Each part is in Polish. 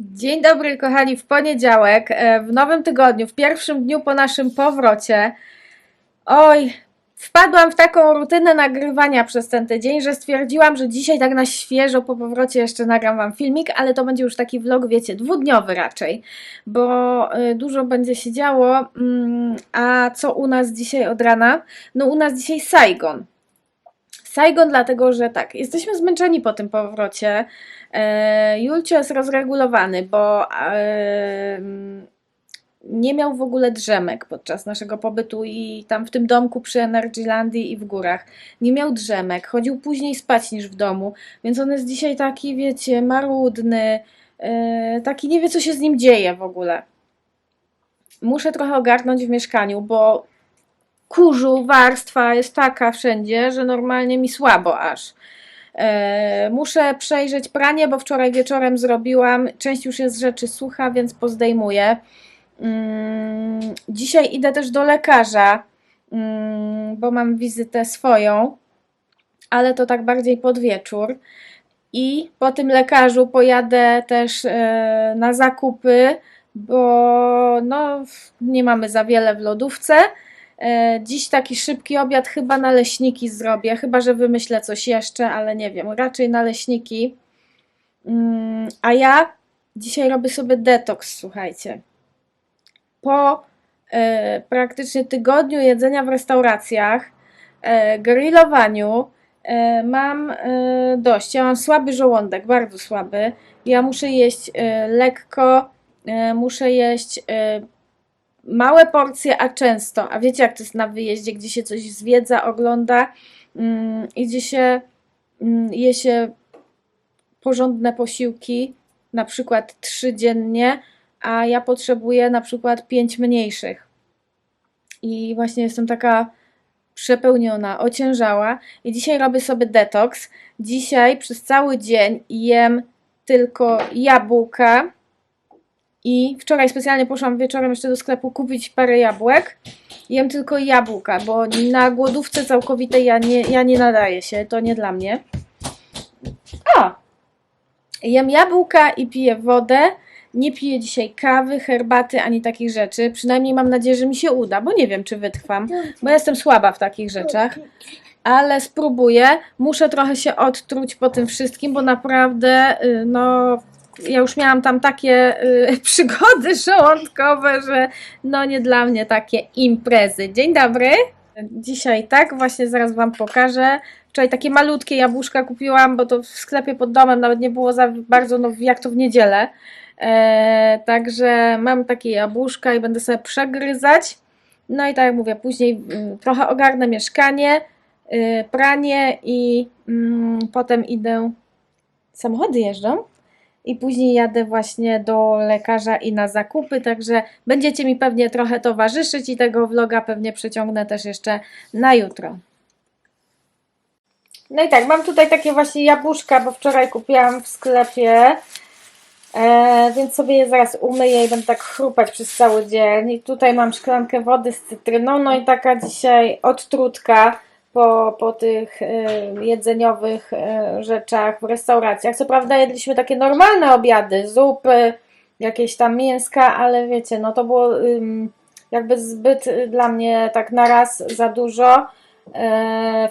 Dzień dobry, kochani, w poniedziałek, e, w nowym tygodniu, w pierwszym dniu po naszym powrocie. Oj, wpadłam w taką rutynę nagrywania przez ten tydzień, że stwierdziłam, że dzisiaj tak na świeżo po powrocie jeszcze nagram Wam filmik, ale to będzie już taki vlog, wiecie, dwudniowy raczej, bo e, dużo będzie się działo. Mm, A co u nas dzisiaj od rana? No u nas dzisiaj Saigon. Saigon dlatego, że tak, jesteśmy zmęczeni po tym powrocie. E, Julcio jest rozregulowany, bo e, mm, nie miał w ogóle drzemek podczas naszego pobytu i tam w tym domku przy Energylandii i w górach. Nie miał drzemek, chodził później spać niż w domu, więc on jest dzisiaj taki, wiecie, marudny, e, taki nie wie, co się z nim dzieje w ogóle. Muszę trochę ogarnąć w mieszkaniu, bo kurzu, warstwa jest taka wszędzie, że normalnie mi słabo aż. E, muszę przejrzeć pranie, bo wczoraj wieczorem zrobiłam. Część już jest rzeczy sucha, więc pozdejmuję. Mm, dzisiaj idę też do lekarza, mm, bo mam wizytę swoją, ale to tak bardziej pod wieczór. I po tym lekarzu pojadę też e, na zakupy, bo no, nie mamy za wiele w lodówce. E, Dziś taki szybki obiad chyba naleśniki zrobię, chyba że wymyślę coś jeszcze, ale nie wiem, raczej naleśniki. Mm, A ja dzisiaj robię sobie detoks, słuchajcie. Po e, praktycznie tygodniu jedzenia w restauracjach, e, grillowaniu, mam dość. Ja mam słaby żołądek, bardzo słaby. Ja muszę jeść lekko, muszę jeść małe porcje, a często. A wiecie, jak to jest na wyjeździe, gdzie się coś zwiedza, ogląda, mm, idzie się, mm, je się porządne posiłki, na przykład trzy dziennie, a ja potrzebuję na przykład pięć mniejszych. I właśnie jestem taka przepełniona, ociężała. I dzisiaj robię sobie detoks. Dzisiaj przez cały dzień jem tylko jabłka, i wczoraj specjalnie poszłam wieczorem jeszcze do sklepu kupić parę jabłek. Jem tylko jabłka, bo na głodówce całkowitej ja nie, ja nie nadaję się, to nie dla mnie. A! Jem jabłka i piję wodę. Nie piję dzisiaj kawy, herbaty ani takich rzeczy. Przynajmniej mam nadzieję, że mi się uda, bo nie wiem, czy wytrwam, bo jestem słaba w takich rzeczach. Ale spróbuję. Muszę trochę się odtruć po tym wszystkim, bo naprawdę, y, no, ja już miałam tam takie y, przygody żołądkowe, że no nie dla mnie takie imprezy. Dzień dobry. Dzisiaj tak, właśnie zaraz Wam pokażę. Wczoraj takie malutkie jabłuszka kupiłam, bo to w sklepie pod domem nawet nie było za bardzo, no jak to w niedzielę. E, także mam takie jabłuszka i będę sobie przegryzać. No i tak jak mówię, później mm, trochę ogarnę mieszkanie, y, pranie i mm, potem idę. Samochody jeżdżą i później jadę właśnie do lekarza i na zakupy, także będziecie mi pewnie trochę towarzyszyć i tego vloga pewnie przeciągnę też jeszcze na jutro. No i tak, mam tutaj takie właśnie jabłuszka, bo wczoraj kupiłam w sklepie, e, więc sobie je zaraz umyję i będę tak chrupać przez cały dzień. I tutaj mam szklankę wody z cytryną, no i taka dzisiaj odtrutka po, po tych e, jedzeniowych e, rzeczach w restauracjach. Co prawda jedliśmy takie normalne obiady, zupy, jakieś tam mięska, ale wiecie, no to było jakby zbyt y, dla mnie tak na raz za dużo.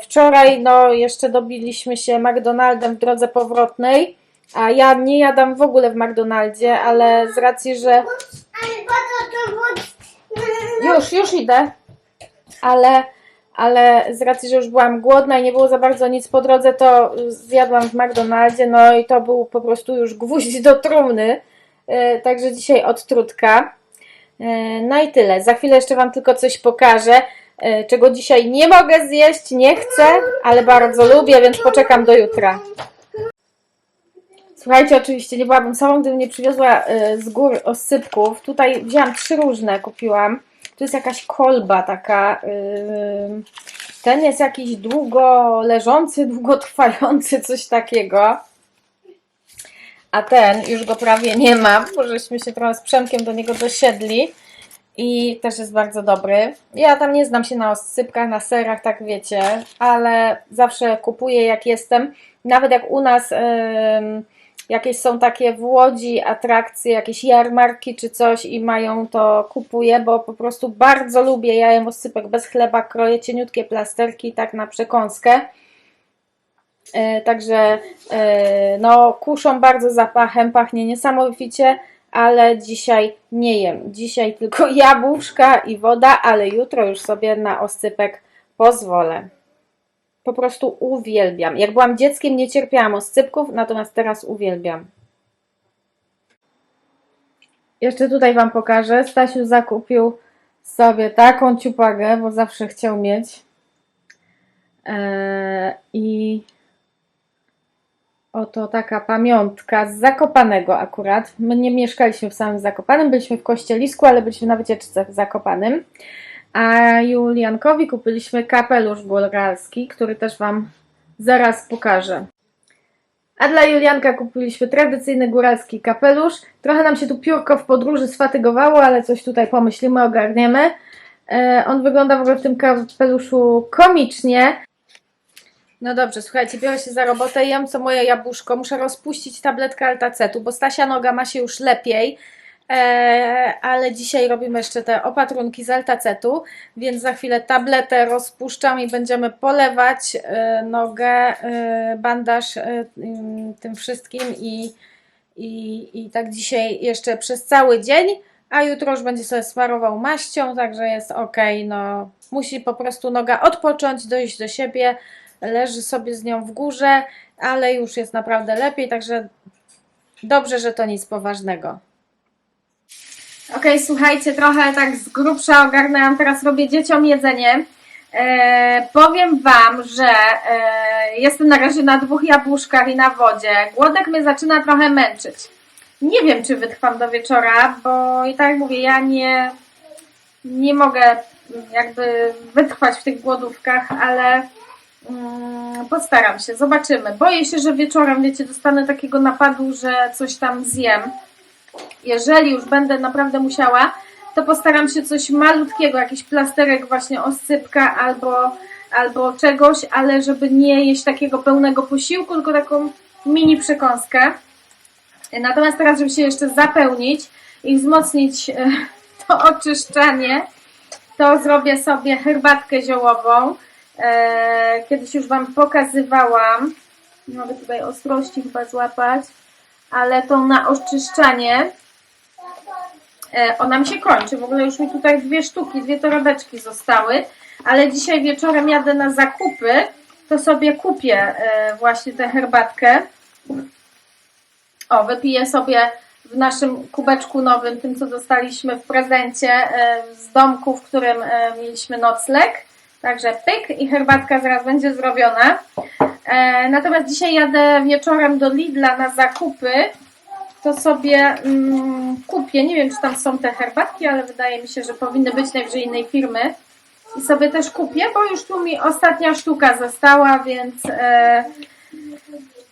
Wczoraj no jeszcze dobiliśmy się McDonaldem w drodze powrotnej, a ja nie jadam w ogóle w McDonaldzie, ale z racji, że już, już idę. Ale, ale z racji, że już byłam głodna i nie było za bardzo nic po drodze, to zjadłam w McDonaldzie, no i to był po prostu już gwóźdź do trumny. E, Także dzisiaj odtrutka. E, No i tyle. Za chwilę jeszcze Wam tylko coś pokażę, e, czego dzisiaj nie mogę zjeść, nie chcę, ale bardzo lubię, więc poczekam do jutra. Słuchajcie, oczywiście nie byłabym sobą, gdybym nie przywiozła z gór oscypków. Tutaj wzięłam trzy różne, kupiłam. Tu jest jakaś kolba taka. Ten jest jakiś długo leżący, długotrwający, coś takiego. A ten już go prawie nie ma, bo żeśmy się trochę z Przemkiem do niego dosiedli. I też jest bardzo dobry. Ja tam nie znam się na oscypkach, na serach, tak wiecie, ale zawsze kupuję jak jestem. Nawet jak u nas ym, jakieś są takie w Łodzi atrakcje, jakieś jarmarki czy coś i mają to, kupuję, bo po prostu bardzo lubię. Ja jem oscypek bez chleba, kroję cieniutkie plasterki tak na przekąskę. E, Także e, no, kuszą bardzo zapachem, pachnie niesamowicie, ale dzisiaj nie jem. Dzisiaj tylko jabłuszka i woda, ale jutro już sobie na oscypek pozwolę. Po prostu uwielbiam. Jak byłam dzieckiem, nie cierpiałam oscypków, natomiast teraz uwielbiam. Jeszcze tutaj Wam pokażę. Stasiu zakupił sobie taką ciupagę, bo zawsze chciał mieć. Eee, I oto taka pamiątka z Zakopanego akurat. My nie mieszkaliśmy w samym Zakopanem, byliśmy w Kościelisku, ale byliśmy na wycieczce w Zakopanym. A Juliankowi kupiliśmy kapelusz góralski, który też Wam zaraz pokażę. A dla Julianka kupiliśmy tradycyjny góralski kapelusz. Trochę nam się tu piórko w podróży sfatygowało, ale coś tutaj pomyślimy, ogarniemy. E, on wygląda w ogóle w tym kapeluszu komicznie. No dobrze, słuchajcie, biorę się za robotę, jem co moje jabłuszko, muszę rozpuścić tabletkę altacetu, bo Stasia noga ma się już lepiej, ale dzisiaj robimy jeszcze te opatrunki z altacetu, więc za chwilę tabletę rozpuszczam i będziemy polewać e, nogę, e, bandaż e, ym, tym wszystkim i, i, i tak dzisiaj jeszcze przez cały dzień, a jutro już będzie sobie smarował maścią, także jest ok, no musi po prostu noga odpocząć, dojść do siebie, leży sobie z nią w górze, ale już jest naprawdę lepiej, także dobrze, że to nic poważnego. Okej, słuchajcie, trochę tak z grubsza ogarnęłam, teraz robię dzieciom jedzenie. E, powiem Wam, że e, jestem na razie na dwóch jabłuszkach i na wodzie. Głodek mnie zaczyna trochę męczyć. Nie wiem, czy wytrwam do wieczora, bo i tak mówię, ja nie, nie mogę jakby wytrwać w tych głodówkach, ale Mm, Postaram się, zobaczymy. Boję się, że wieczorem, wiecie, dostanę takiego napadu, że coś tam zjem. Jeżeli już będę naprawdę musiała, to postaram się coś malutkiego, jakiś plasterek właśnie oscypka albo, albo czegoś, ale żeby nie jeść takiego pełnego posiłku, tylko taką mini przekąskę. Natomiast teraz, żeby się jeszcze zapełnić i wzmocnić e, to oczyszczanie, to zrobię sobie herbatkę ziołową. E, Kiedyś już Wam pokazywałam. Mogę tutaj ostrości chyba złapać, ale tą na oczyszczanie. E, Ona mi się kończy. W ogóle już mi tutaj dwie sztuki, dwie torebeczki zostały, ale dzisiaj wieczorem jadę na zakupy, to sobie kupię e, właśnie tę herbatkę. O, wypiję sobie w naszym kubeczku nowym, tym co dostaliśmy w prezencie e, z domku, w którym mieliśmy nocleg. Także pyk i herbatka zaraz będzie zrobiona. E, natomiast dzisiaj jadę wieczorem do Lidla na zakupy. To sobie mm, kupię. Nie wiem, czy tam są te herbatki, ale wydaje mi się, że powinny być najwyżej innej firmy. I sobie też kupię, bo już tu mi ostatnia sztuka została, więc, e,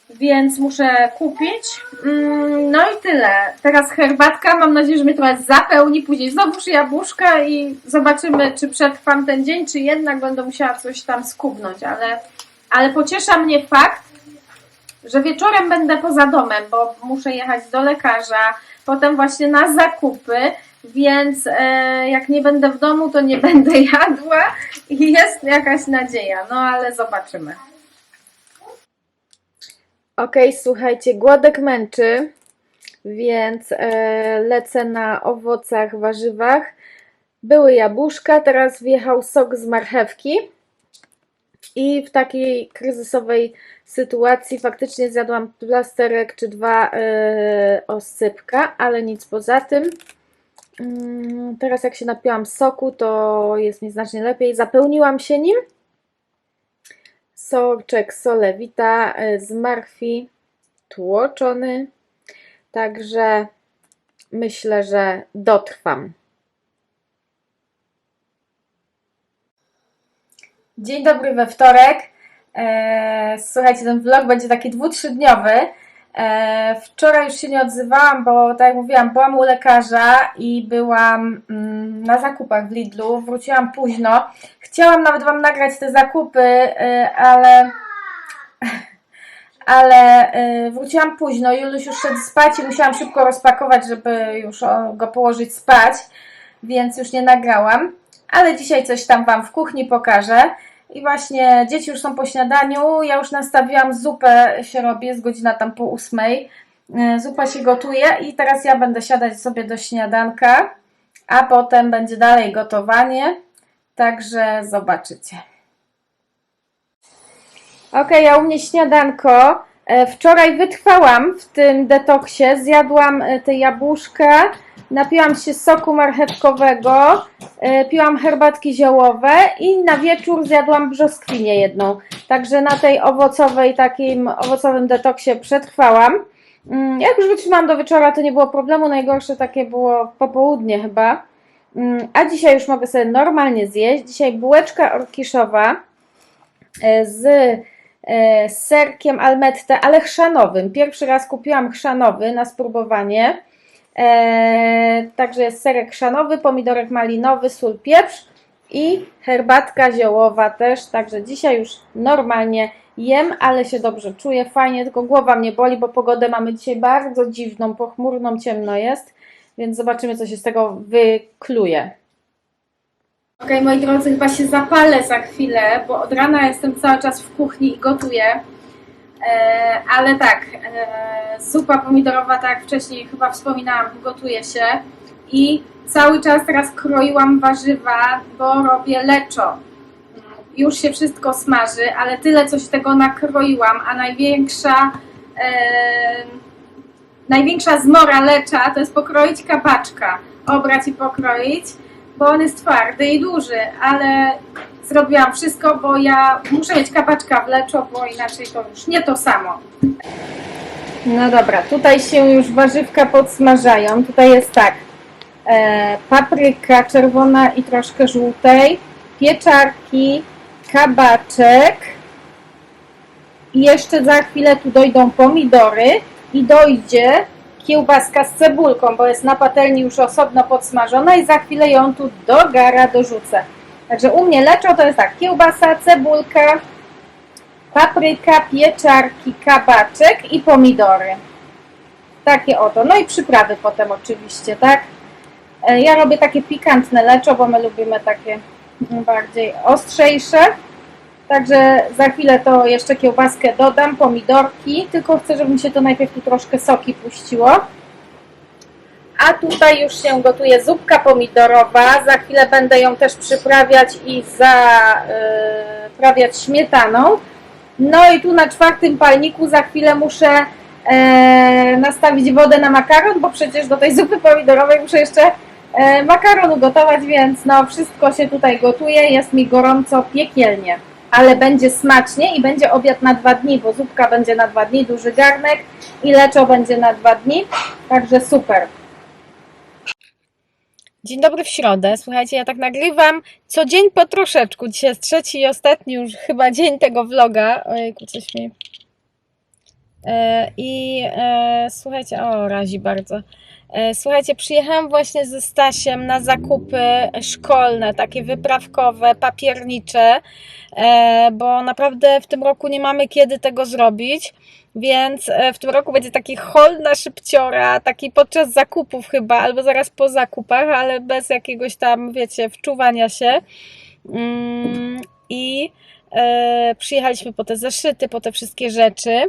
więc muszę kupić. Mm, no i tyle. Teraz herbatka. Mam nadzieję, że mnie trochę zapełni. Później znowuż jabłuszka i zobaczymy, czy przetrwam ten dzień, czy jednak będę musiała coś tam skubnąć. Ale, ale pociesza mnie fakt, że wieczorem będę poza domem, bo muszę jechać do lekarza, potem właśnie na zakupy, więc e, jak nie będę w domu, to nie będę jadła i jest jakaś nadzieja, no ale zobaczymy. Okej, słuchajcie, głodek męczy, więc e, lecę na owocach, warzywach. Były jabłuszka, teraz wjechał sok z marchewki. I w takiej kryzysowej sytuacji faktycznie zjadłam plasterek czy dwa oscypka, ale nic poza tym. Mm, Teraz jak się napiłam soku, to jest mi znacznie lepiej. Zapełniłam się nim. Soczek solewita e, z marchwi tłoczony. Także myślę, że dotrwam. Dzień dobry we wtorek. E, Słuchajcie, ten vlog będzie taki dwu, trzydniowy. E, Wczoraj już się nie odzywałam, bo tak jak mówiłam, byłam u lekarza i byłam mm, na zakupach w Lidlu. Wróciłam późno. Chciałam nawet Wam nagrać te zakupy, e, ale ale wróciłam późno. Juluś już szedł spać i musiałam szybko rozpakować, żeby już go położyć spać, więc już nie nagrałam. Ale dzisiaj coś tam Wam w kuchni pokażę. I właśnie dzieci już są po śniadaniu. Ja już nastawiłam zupę, się robi, jest godzina tam po ósmej. Y, Zupa się gotuje i teraz ja będę siadać sobie do śniadanka, a potem będzie dalej gotowanie. Także zobaczycie. Okej, ja u mnie śniadanko. E, Wczoraj wytrwałam w tym detoksie, zjadłam e, te jabłuszka, napiłam się soku marchewkowego, e, piłam herbatki ziołowe i na wieczór zjadłam brzoskwinię jedną. Także na tej owocowej, takim owocowym detoksie przetrwałam. Mm, Jak już wytrzymałam do wieczora, to nie było problemu, najgorsze takie było popołudnie chyba. Mm, A dzisiaj już mogę sobie normalnie zjeść. Dzisiaj bułeczka orkiszowa e, z e, serkiem almette, ale chrzanowym. Pierwszy raz kupiłam chrzanowy na spróbowanie. E, także jest serek chrzanowy, pomidorek malinowy, sól, pieprz i herbatka ziołowa też. Także dzisiaj już normalnie jem, ale się dobrze czuję, fajnie, tylko głowa mnie boli, bo pogodę mamy dzisiaj bardzo dziwną, pochmurną, ciemno jest, więc zobaczymy, co się z tego wykluje. Okej, moi drodzy, chyba się zapalę za chwilę, bo od rana jestem cały czas w kuchni i gotuję. E, ale tak, e, zupa pomidorowa, tak jak wcześniej chyba wspominałam, gotuje się i cały czas teraz kroiłam warzywa, bo robię leczo. Już się wszystko smaży, ale tyle coś tego nakroiłam, a największa e, największa zmora lecza to jest pokroić kabaczka, obrać i pokroić, bo on jest twardy i duży, ale zrobiłam wszystko, bo ja muszę mieć kabaczka w leczo, bo inaczej to już nie to samo. No dobra, tutaj się już warzywka podsmażają. Tutaj jest tak, e, papryka czerwona i troszkę żółtej, pieczarki, kabaczek i jeszcze za chwilę tu dojdą pomidory i dojdzie kiełbaska z cebulką, bo jest na patelni już osobno podsmażona i za chwilę ją tu do gara dorzucę. Także u mnie leczo to jest tak, kiełbasa, cebulka, papryka, pieczarki, kabaczek i pomidory. Takie oto. No i przyprawy potem oczywiście, tak? E, Ja robię takie pikantne leczo, bo my lubimy takie bardziej ostrzejsze. Także za chwilę to jeszcze kiełbaskę dodam, pomidorki, tylko chcę, żeby mi się to najpierw tu troszkę soki puściło. A tutaj już się gotuje zupka pomidorowa. Za chwilę będę ją też przyprawiać i zaprawiać śmietaną. No i tu na czwartym palniku za chwilę muszę e, nastawić wodę na makaron, bo przecież do tej zupy pomidorowej muszę jeszcze e, makaron ugotować, więc no wszystko się tutaj gotuje. Jest mi gorąco piekielnie ale będzie smacznie i będzie obiad na dwa dni, bo zupka będzie na dwa dni, duży garnek i leczo będzie na dwa dni, także super. Dzień dobry w środę. Słuchajcie, ja tak nagrywam co dzień po troszeczku. Dzisiaj jest trzeci i ostatni już chyba dzień tego vloga. Ojejku, coś mi... E, I e, słuchajcie, o razi bardzo. E, Słuchajcie, przyjechałam właśnie ze Stasiem na zakupy szkolne, takie wyprawkowe, papiernicze, e, bo naprawdę w tym roku nie mamy kiedy tego zrobić, więc e, w tym roku będzie taki hol na szybciora, taki podczas zakupów chyba, albo zaraz po zakupach, ale bez jakiegoś tam, wiecie, wczuwania się. Mm, I przyjechaliśmy po te zeszyty, po te wszystkie rzeczy.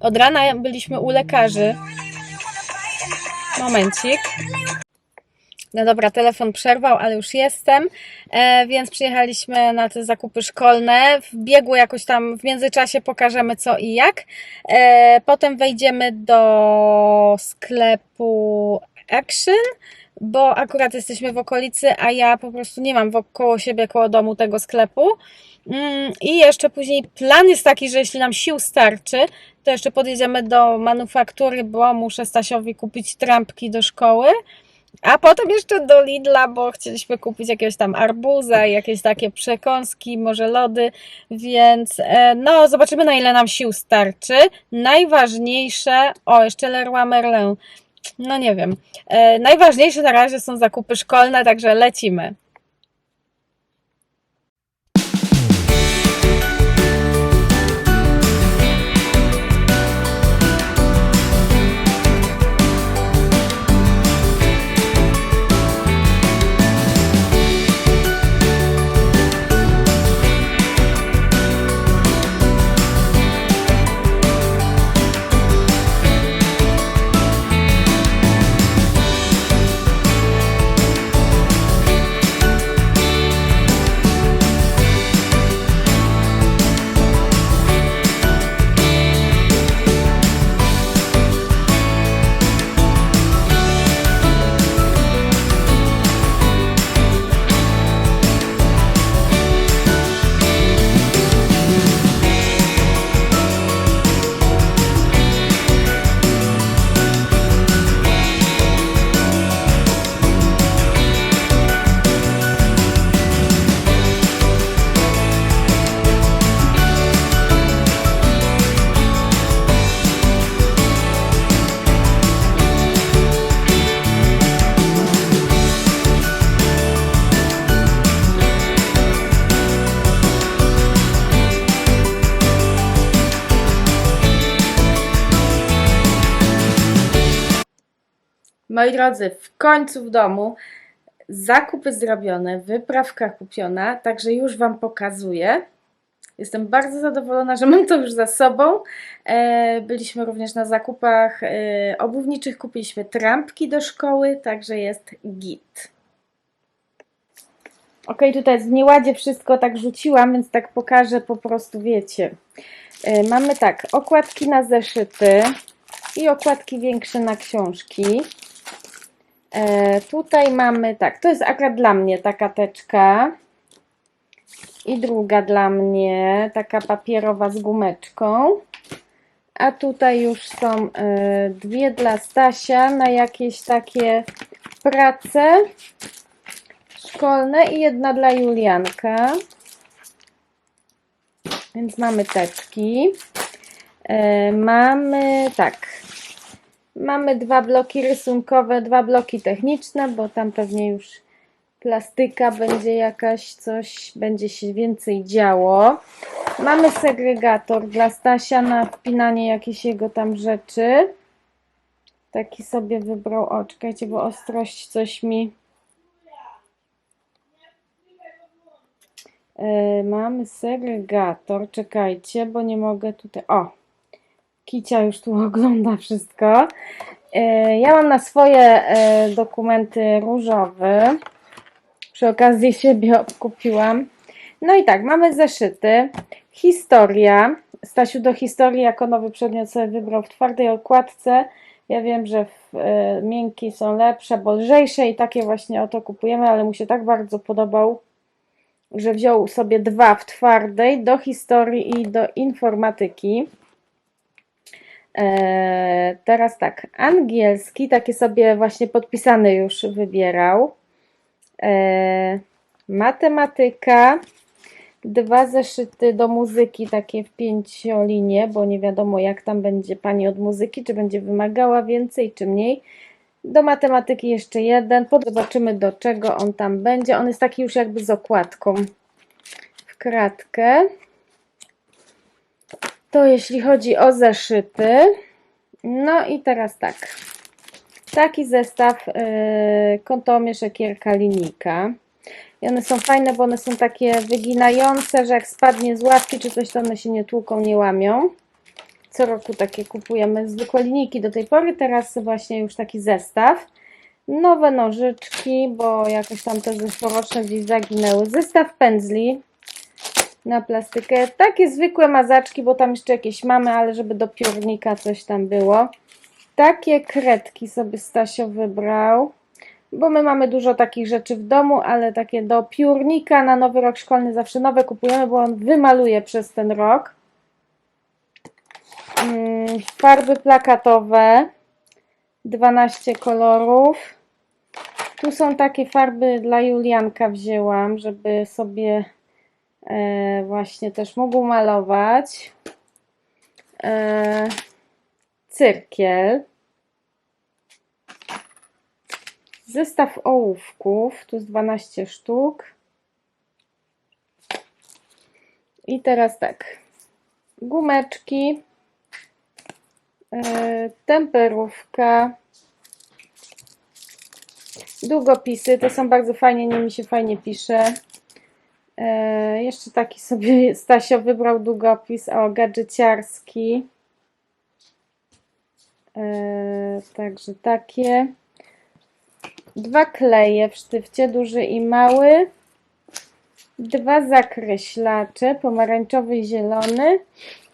Od rana byliśmy u lekarzy. Momencik. No dobra, telefon przerwał, ale już jestem, e, więc przyjechaliśmy na te zakupy szkolne. W biegu jakoś tam w międzyczasie pokażemy co i jak. E, potem wejdziemy do sklepu Action, bo akurat jesteśmy w okolicy, a ja po prostu nie mam wokoło siebie, koło domu tego sklepu. Mm, I jeszcze później plan jest taki, że jeśli nam sił starczy, to jeszcze podjedziemy do manufaktury, bo muszę Stasiowi kupić trampki do szkoły. A potem jeszcze do Lidla, bo chcieliśmy kupić jakiegoś tam arbuza, jakieś takie przekąski, może lody, więc e, no zobaczymy na ile nam sił starczy. Najważniejsze, o jeszcze Leroy Merlin, no nie wiem, e, najważniejsze na razie są zakupy szkolne, także lecimy. Moi drodzy, w końcu w domu zakupy zrobione, wyprawka kupiona, także już Wam pokazuję. Jestem bardzo zadowolona, że mam to już za sobą. E, Byliśmy również na zakupach e, obuwniczych, kupiliśmy trampki do szkoły, także jest git. Ok, tutaj w nieładzie wszystko tak rzuciłam, więc tak pokażę po prostu, wiecie. E, Mamy tak, okładki na zeszyty i okładki większe na książki. E, tutaj mamy tak, to jest akurat dla mnie taka teczka. I druga dla mnie, taka papierowa z gumeczką. A tutaj już są e, dwie dla Stasia na jakieś takie prace szkolne i jedna dla Julianka. Więc mamy teczki. E, mamy tak. Mamy dwa bloki rysunkowe, dwa bloki techniczne, bo tam pewnie już plastyka będzie jakaś, coś będzie się więcej działo. Mamy segregator dla Stasia na wpinanie jakichś jego tam rzeczy. Taki sobie wybrał. O, czekajcie, bo ostrość coś mi. E, mamy segregator. Czekajcie, bo nie mogę tutaj. O, Kicia już tu ogląda wszystko. E, Ja mam na swoje e, dokumenty różowy. Przy okazji siebie kupiłam. No i tak, mamy zeszyty. Historia. Stasiu do historii jako nowy przedmiot sobie wybrał w twardej okładce. Ja wiem, że w e, miękkiej są lepsze, bo lżejsze i takie właśnie oto kupujemy, ale mu się tak bardzo podobał, że wziął sobie dwa w twardej do historii i do informatyki. E, teraz tak, angielski, takie sobie właśnie podpisane już wybierał. E, matematyka, dwa zeszyty do muzyki, takie w pięciolinie, bo nie wiadomo jak tam będzie pani od muzyki, czy będzie wymagała więcej, czy mniej. Do matematyki jeszcze jeden, zobaczymy do czego on tam będzie. On jest taki już jakby z okładką w kratkę. To jeśli chodzi o zeszyty. No i teraz tak. Taki zestaw yy, kątomierz, ekierka, linijka. I one są fajne, bo one są takie wyginające, że jak spadnie z ławki czy coś, to one się nie tłuką, nie łamią. Co roku takie kupujemy. Zwykłe linijki do tej pory, teraz właśnie już taki zestaw. Nowe nożyczki, bo jakoś tam te zeszłoroczne gdzieś zaginęły. Zestaw pędzli na plastykę. Takie zwykłe mazaczki, bo tam jeszcze jakieś mamy, ale żeby do piórnika coś tam było. Takie kredki sobie Stasio wybrał, bo my mamy dużo takich rzeczy w domu, ale takie do piórnika na nowy rok szkolny zawsze nowe kupujemy, bo on wymaluje przez ten rok. Mm, Farby plakatowe, 12 kolorów. Tu są takie farby dla Julianka wzięłam, żeby sobie e, właśnie też mógł malować. E, cyrkiel. Zestaw ołówków, tu jest 12 sztuk. I teraz tak. Gumeczki. e, Temperówka. Długopisy, te są bardzo fajnie, nimi się fajnie pisze. E, jeszcze taki sobie Stasio wybrał długopis, o, gadżeciarski. E, także takie. Dwa kleje w sztywcie, duży i mały. Dwa zakreślacze, pomarańczowy i zielony.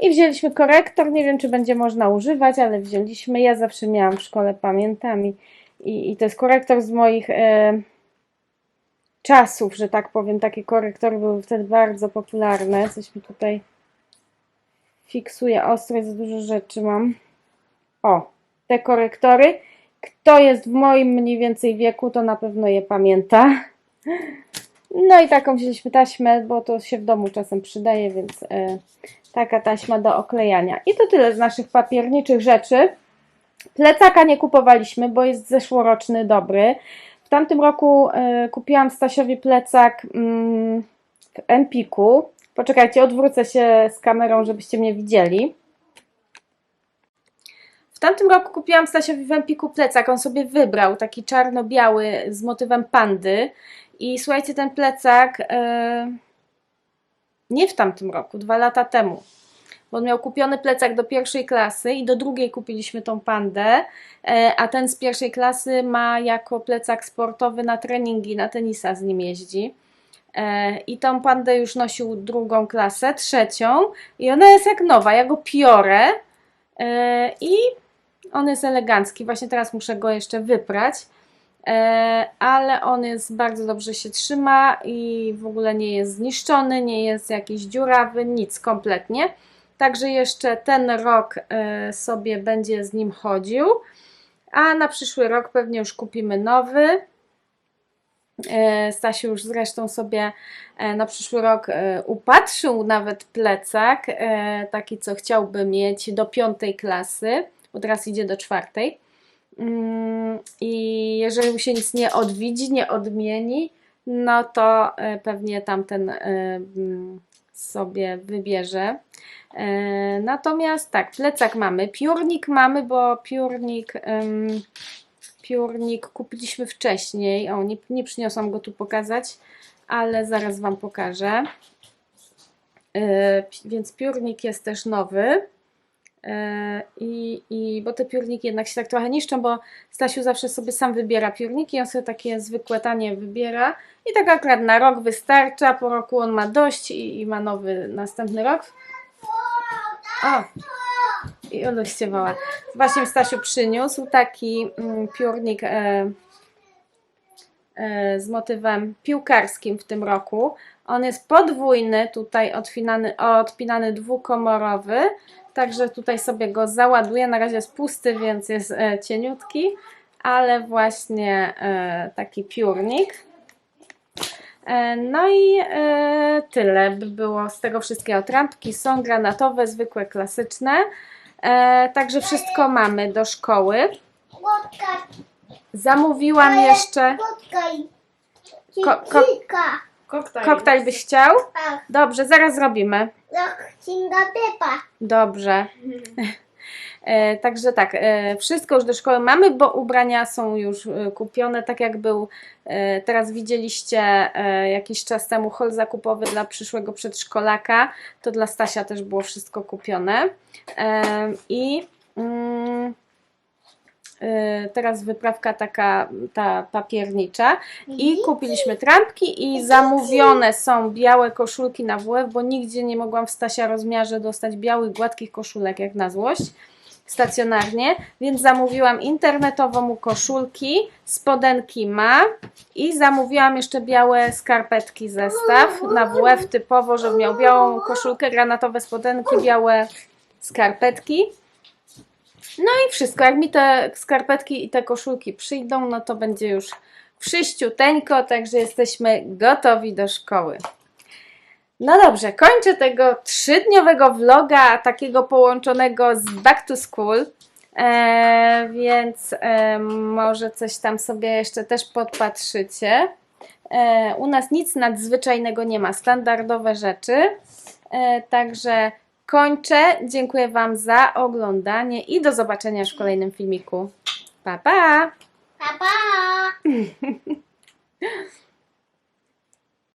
I wzięliśmy korektor. Nie wiem, czy będzie można używać, ale wzięliśmy. Ja zawsze miałam w szkole, pamiętam. I, i, to jest korektor z moich e, czasów, że tak powiem. Takie korektory były wtedy bardzo popularne. Coś mi tutaj fiksuje ostrość, za dużo rzeczy mam. O, te korektory. Kto jest w moim mniej więcej wieku, to na pewno je pamięta. No i taką wzięliśmy taśmę, bo to się w domu czasem przydaje, więc e, taka taśma do oklejania. I to tyle z naszych papierniczych rzeczy. Plecaka nie kupowaliśmy, bo jest zeszłoroczny dobry. Tamtym roku e, kupiłam Stasiowi plecak mm, w Empiku. Poczekajcie, odwrócę się z kamerą, żebyście mnie widzieli. W tamtym roku kupiłam Stasiowi w Empiku plecak, on sobie wybrał, taki czarno-biały z motywem pandy. I słuchajcie, ten plecak e, nie w tamtym roku, dwa lata temu. Bo on miał kupiony plecak do pierwszej klasy i do drugiej kupiliśmy tą pandę, e, a ten z pierwszej klasy ma jako plecak sportowy na treningi, na tenisa z nim jeździ. E, I tą pandę już nosił drugą klasę, trzecią i ona jest jak nowa, ja go piorę e, i on jest elegancki. Właśnie teraz muszę go jeszcze wyprać, ale on jest bardzo dobrze się trzyma i w ogóle nie jest zniszczony, nie jest jakiś dziurawy, nic kompletnie. Także jeszcze ten rok e, sobie będzie z nim chodził, a na przyszły rok pewnie już kupimy nowy. E, Stasiu już zresztą sobie e, na przyszły rok upatrzył nawet plecak, taki co chciałby mieć do piątej klasy, bo teraz idzie do czwartej. Mm, I jeżeli mu się nic nie odwiedzi, nie odmieni, no to pewnie tamten mm, sobie wybierze. E, Natomiast tak, plecak mamy, piórnik mamy, bo piórnik, em, piórnik kupiliśmy wcześniej. O, nie, nie przyniosłam go tu pokazać, ale zaraz Wam pokażę. Pi- Więc piórnik jest też nowy. E, I, I bo te piórniki jednak się tak trochę niszczą, bo Stasiu zawsze sobie sam wybiera piórniki, on sobie takie zwykłe tanie wybiera i tak akurat na rok wystarcza, po roku on ma dość i, i ma nowy następny rok. O! I Olu śpiewała. Właśnie Stasiu przyniósł taki mm, piórnik e, e, z motywem piłkarskim w tym roku. On jest podwójny, tutaj odpinany, odpinany dwukomorowy, także tutaj sobie go załaduję. Na razie jest pusty, więc jest e, cieniutki, ale właśnie e, taki piórnik. E, No i tyle by było z tego wszystkiego. Trampki są granatowe, zwykłe, klasyczne. Także wszystko mamy do szkoły. Zamówiłam jeszcze. Ko- ko-. Koktajl. Koktajl byś chciał? Ach, Dobrze, zaraz zrobimy. Kinga Pepa. Dobrze. E, także tak, e, wszystko już do szkoły mamy, bo ubrania są już e, kupione, tak jak był e, teraz widzieliście e, jakiś czas temu hol zakupowy dla przyszłego przedszkolaka, to dla Stasia też było wszystko kupione. E, I mm, teraz wyprawka taka ta papiernicza. I kupiliśmy trampki i zamówione są białe koszulki na WF, bo nigdzie nie mogłam w Stasia rozmiarze dostać białych, gładkich koszulek jak na złość stacjonarnie, więc zamówiłam internetowo mu koszulki, spodenki ma i zamówiłam jeszcze białe skarpetki zestaw na WF typowo, żeby miał białą koszulkę, granatowe spodenki, białe skarpetki. No i wszystko, jak mi te skarpetki i te koszulki przyjdą, no to będzie już wszyściuteńko, także jesteśmy gotowi do szkoły. No dobrze, kończę tego trzydniowego vloga, takiego połączonego z Back to School. E, więc e, może coś tam sobie jeszcze też podpatrzycie. E, u nas nic nadzwyczajnego nie ma, standardowe rzeczy. E, także kończę. Dziękuję Wam za oglądanie i do zobaczenia już w kolejnym filmiku. Pa, pa! Pa, pa!